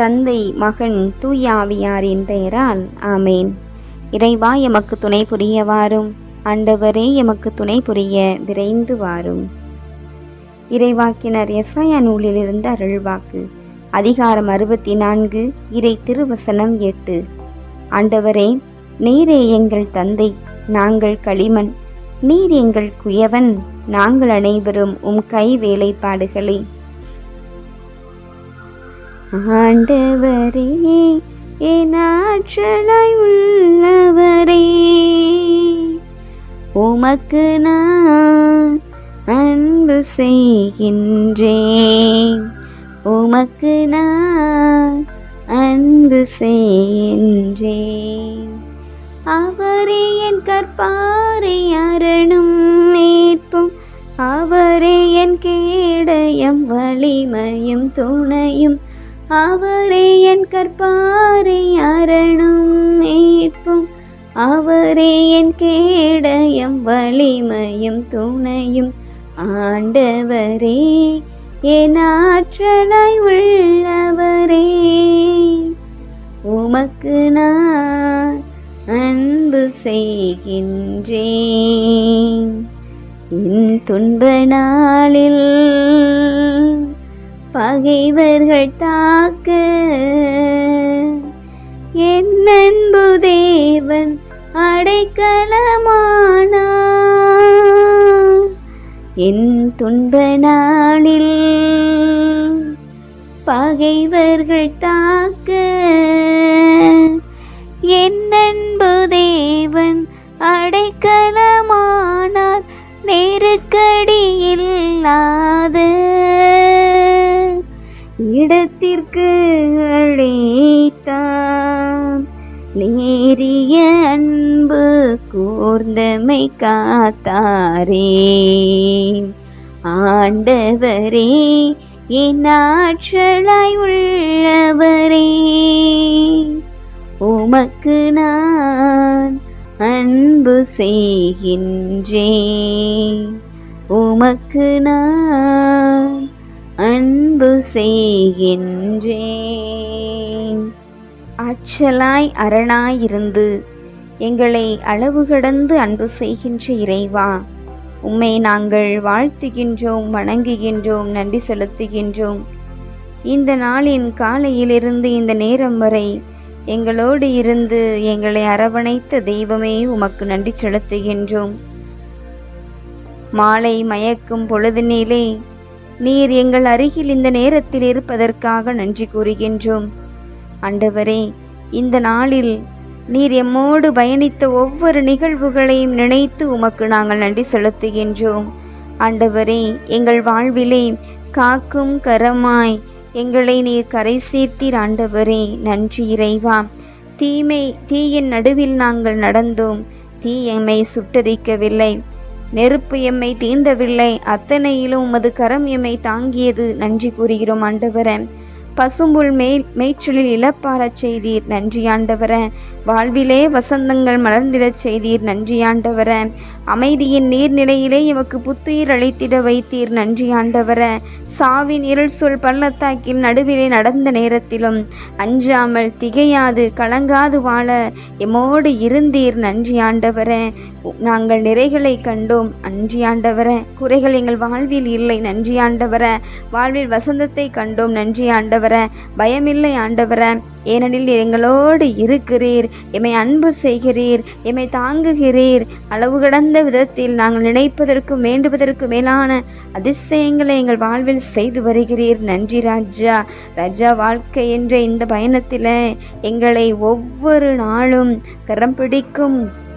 தந்தை மகன் தூயாவியாரின் பெயரால் ஆமேன். இறைவா எமக்கு துணை புரிய வாரும் ஆண்டவரே எமக்கு துணை புரிய விரைந்து வாரும். இறைவாக்கினர் எஸ்ஐயா நூலிலிருந்து அருள்வாக்கு. அதிகாரம் அறுபத்தி நான்கு இறை திருவசனம் எட்டு. ஆண்டவரே நீரே எங்கள் தந்தை நாங்கள் களிமண். நீர் எங்கள் குயவன் நாங்கள் அனைவரும் உம் கை வேலைப்பாடுகளே ஆண்டவரே என் ஆற்றலாய் உள்ளவரே. உமக்கு நான் அன்பு செய்கின்றேன். உமக்கு நான் அன்பு செய்கின்றேன். அவரே என் கற்பாரை அரணும் மீட்பும் அவரே என் கேடயம் வலிமையும் துணையும் அவரே என் கற்பாரை அரணும் மீட்பும் அவரே என் கேடயம் வலிமையும் துணையும். ஆண்டவரே என் ஆற்றலை உள்ளவரே உமக்கு நான் அன்பு செய்கின்றேன். என் துன்ப நாளில் பகைவர்கள் தாக்க. என் அன்பு தேவன் அடைக்கலமானா. என் துன்ப நாளில் பகைவர்கள் தாக்க. அன்பு கூர்ந்தமை காத்தாரே. ஆண்டவரே என் ஆற்றலாய் உள்ளவரே. உமக்கு நான் அன்பு செய்கின்றேன். உமக்கு நான் அன்பு செய்கின்றேன். ஆற்றலாய் அரணாயிருந்து எங்களை அளவு கடந்து அன்பு செய்கின்ற இறைவா உம்மை நாங்கள் வாழ்த்துகின்றோம் வணங்குகின்றோம் நன்றி செலுத்துகின்றோம். இந்த நாளின் காலையிலிருந்து இந்த நேரம் வரை எங்களோடு இருந்து எங்களை அரவணைத்த தெய்வமே உமக்கு நன்றி செலுத்துகின்றோம். மாலை மயக்கும் பொழுதினிலே நீர் எங்கள் அருகில் இந்த நேரத்தில் இருப்பதற்காக நன்றி கூறுகின்றோம். ஆண்டவரே இந்த நாளில் நீர் எம்மோடு பயணித்த ஒவ்வொரு நிகழ்வுகளையும் நினைத்து உமக்கு நாங்கள் நன்றி செலுத்துகின்றோம். ஆண்டவரே எங்கள் வாழ்விலே காக்கும் கரமாய் எங்களை நீர் கரை சேர்த்தீர் ஆண்டவரே. நன்றி இறைவா. தீமை தீயின் நடுவில் நாங்கள் நடந்தோம். தீ எம்மை சுட்டரிக்கவில்லை. நெருப்பு எம்மை தீண்டவில்லை. அத்தனையிலும் உமது கரம் எம்மை தாங்கியது. நன்றி கூறுகிறோம் ஆண்டவரே. பசும்புல் மேல் மேய்ச்சலில் இழப்பாரச் செய்தீர் நன்றி ஆண்டவர. வாழ்விலே வசந்தங்கள் மலர்ந்திடச் செய்தீர் நன்றி ஆண்டவர. அமைதியின் நீர்நிலையிலே எமக்கு புத்துயிர் அளித்திட வைத்தீர் நன்றி ஆண்டவர. சாவின் இருள் சொல் பள்ளத்தாக்கில் நடுவிலே நடந்த நேரத்திலும் அஞ்சாமல் திகையாது கலங்காது வாழ எம்மோடு இருந்தீர் நன்றி ஆண்டவர. நாங்கள் நிறைகளை கண்டோம் நன்றியாண்டவர குறைகள் எங்கள் வாழ்வில் இல்லை நன்றி ஆண்டவர. வாழ்வில் வசந்தத்தை கண்டோம் நன்றி ஆண்டவரே பயமில்லை ஆண்டவரே. ஏனெனில் எங்களோடு இருக்கிறீர் எம்மை அன்பு செய்கிறீர் எம்மை தாங்குகிறீர். அளவு கடந்த விதத்தில் நாங்கள் நினைப்பதற்கும் வேண்டுவதற்கு மேலான அதிசயங்களை எங்கள் வாழ்வில் செய்து வருகிறீர். நன்றி ராஜா. ராஜா வாழ்க்கை என்ற இந்த பயணத்தில் எங்களை ஒவ்வொரு நாளும் கரம் பிடிக்கும்.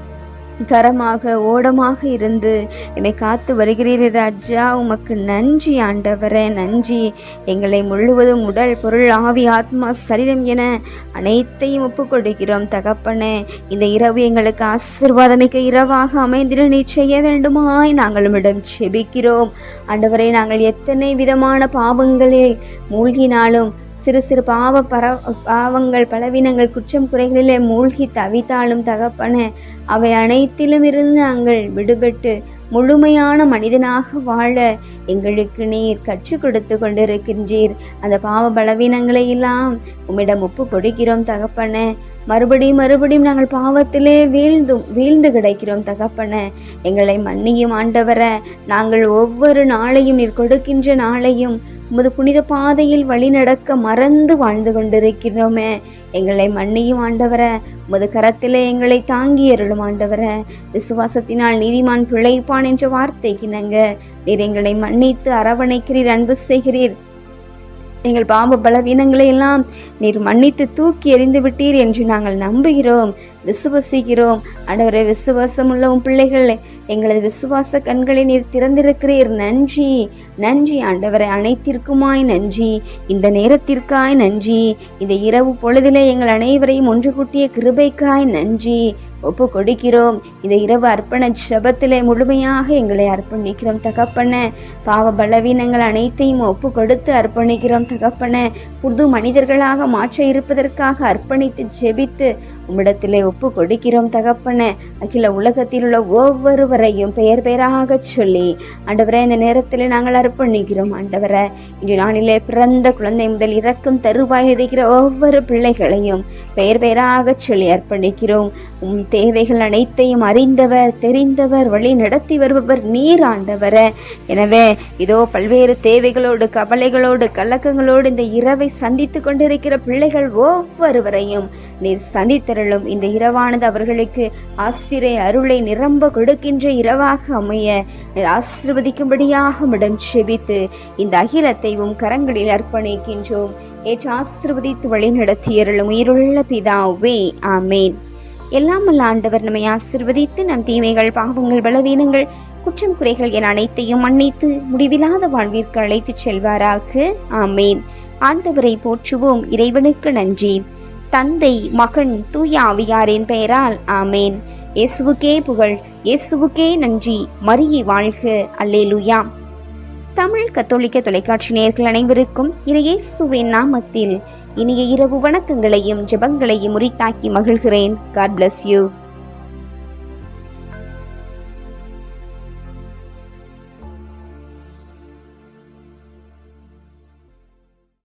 கரமாக ஓடமாக இருந்து என்னை காத்து வருகிறீர் ராஜா. உமக்கு நன்றி ஆண்டவரே நன்றி. எங்களை முழுவதும் உடல் பொருள் ஆவி ஆத்மா சரீரம் என அனைத்தையும் ஒப்புக்கொள்கிறோம் தகப்பனே. இந்த இரவு எங்களுக்கு ஆசிர்வாதமிக்க இரவாக அமைந்திட நீ செய்ய வேண்டுமாய் நாங்கள் உம்மிடம் செபிக்கிறோம். ஆண்டவரே நாங்கள் எத்தனை விதமான பாவங்களே மூழ்கினாலும் சிறு சிறு பாவ பர பாவங்கள் பலவீனங்கள் குற்றம் குறைகளிலே மூழ்கி தவித்தாலும் தகப்பன அவை அனைத்திலும் இருந்து நாங்கள் விடுபட்டு முழுமையான மனிதனாக வாழ எங்களுக்கு நீர் கற்றுக் கொடுத்து கொண்டிருக்கின்றீர். அந்த பாவ பலவீனங்களை எல்லாம் உம்மிடம் ஒப்பு கொடுக்கிறோம் தகப்பன. மறுபடியும் மறுபடியும் நாங்கள் பாவத்திலே வீழ்ந்தும் வீழ்ந்து கிடைக்கிறோம் தகப்பன. எங்களை மன்னியும் ஆண்டவர நாங்கள் ஒவ்வொரு நாளையும் நீர் கொடுக்கின்ற நாளையும் உமது புனித பாதையில் வழிநடக்க மறந்து வாழ்ந்து கொண்டிருக்கிறோமே. எங்களை மன்னியும் ஆண்டவர. உமது கரத்திலே எங்களை தாங்கி அருளும் ஆண்டவர. விசுவாசத்தினால் நீதிமான் பிழைப்பான் என்ற வார்த்தைக்கு நங்க நீர் எங்களை மன்னித்து அரவணைக்கிறீர் அன்பு செய்கிறீர். எங்கள் பாம்பு பலவீனங்களை எல்லாம் நீர் மன்னித்து தூக்கி எறிந்து விட்டீர் என்று நாங்கள் நம்புகிறோம். விசுவசிக்கிறோம். ஆண்டவரே விசுவாசம் உள்ள உன் பிள்ளைகள் எங்களது விசுவாச கண்களை நீர் திறந்திருக்கிறீர். நன்றி நன்றி ஆண்டவரை அனைத்திற்குமாய் நன்றி. இந்த நேரத்திற்காய் நன்றி. இந்த இரவு பொழுதிலே எங்கள் அனைவரையும் ஒன்று கூட்டிய கிருபைக்காய் நன்றி. ஒப்பு கொடுக்கிறோம் இந்த இரவு அர்ப்பண ஜபத்திலே முழுமையாக எங்களை அர்ப்பணிக்கிறோம். தகப்பன பாவ பலவீனங்கள் அனைத்தையும் ஒப்பு கொடுத்து அர்ப்பணிக்கிறோம். தகப்பன புது மனிதர்களாக மாற்ற இருப்பதற்காக அர்ப்பணித்து ஜெபித்து உம்மிடத்திலே ஒப்பு கொடுக்கிறோம் தகப்பன. அகில உலகத்தில் உள்ள ஒவ்வொருவரையும் பெயர் பெயராக சொல்லி ஆண்டவரை இந்த நேரத்தில் நாங்கள் அர்ப்பணிக்கிறோம். ஆண்டவரை இன்று நாளிலே பிறந்த குழந்தை முதல் இறக்கும் தருவாய் இருக்கிற ஒவ்வொரு பிள்ளைகளையும் பெயர் பெயராக சொல்லி அர்ப்பணிக்கிறோம். உம் தேவைகள் அனைத்தையும் அறிந்தவர் தெரிந்தவர் வழி நடத்தி வருபவர் நீர் ஆண்டவர. எனவே இதோ பல்வேறு தேவைகளோடு கவலைகளோடு கலக்கங்களோடு இந்த இரவை சந்தித்து கொண்டிருக்கிற பிள்ளைகள் ஒவ்வொருவரையும் நீர் சந்தித்தருளும் இந்த இரவானது அவர்களுக்கு ஆசிரிய அருளை நிரம்ப கொடுக்கின்ற இரவாக அமைய ஆசிர்வதிக்கும்படியாக இடம் செபித்து இந்த அகிலத்தையும் கரங்களில் அர்ப்பணிக்கின்றோம். ஏற்று ஆசிர்வதித்து வழி நடத்தியருளும் உயிருள்ள பிதாவே ஆமேன். எல்லாம் வல்ல ஆண்டவர் நம்மை ஆசிர்வதித்து நம் தீமைகள் பாவங்கள் பலவீனங்கள் குற்றம் குறைகள் என அனைத்தையும் மன்னித்து முடிவில்லாத வாழ்விற்கு அழைத்துச் செல்வாராக ஆமேன். ஆண்டவரை போற்றுவோம். இறைவனுக்கு நன்றி. தந்தை மகன் தூய ஆவியாரின் பெயரால் ஆமேன். இயேசுவுக்கே புகழ் இயேசுவுக்கே நன்றி. மரியை வாழ்க. அல்லேலுயா. தமிழ் கத்தோலிக்க தொலைக்காட்சி நேர்கள் அனைவருக்கும் இறையேசுவின் நாமத்தில் இனிய இரவு வணக்கங்களையும் ஜெபங்களையும் உரித்தாக்கி மகிழ்கிறேன். God bless you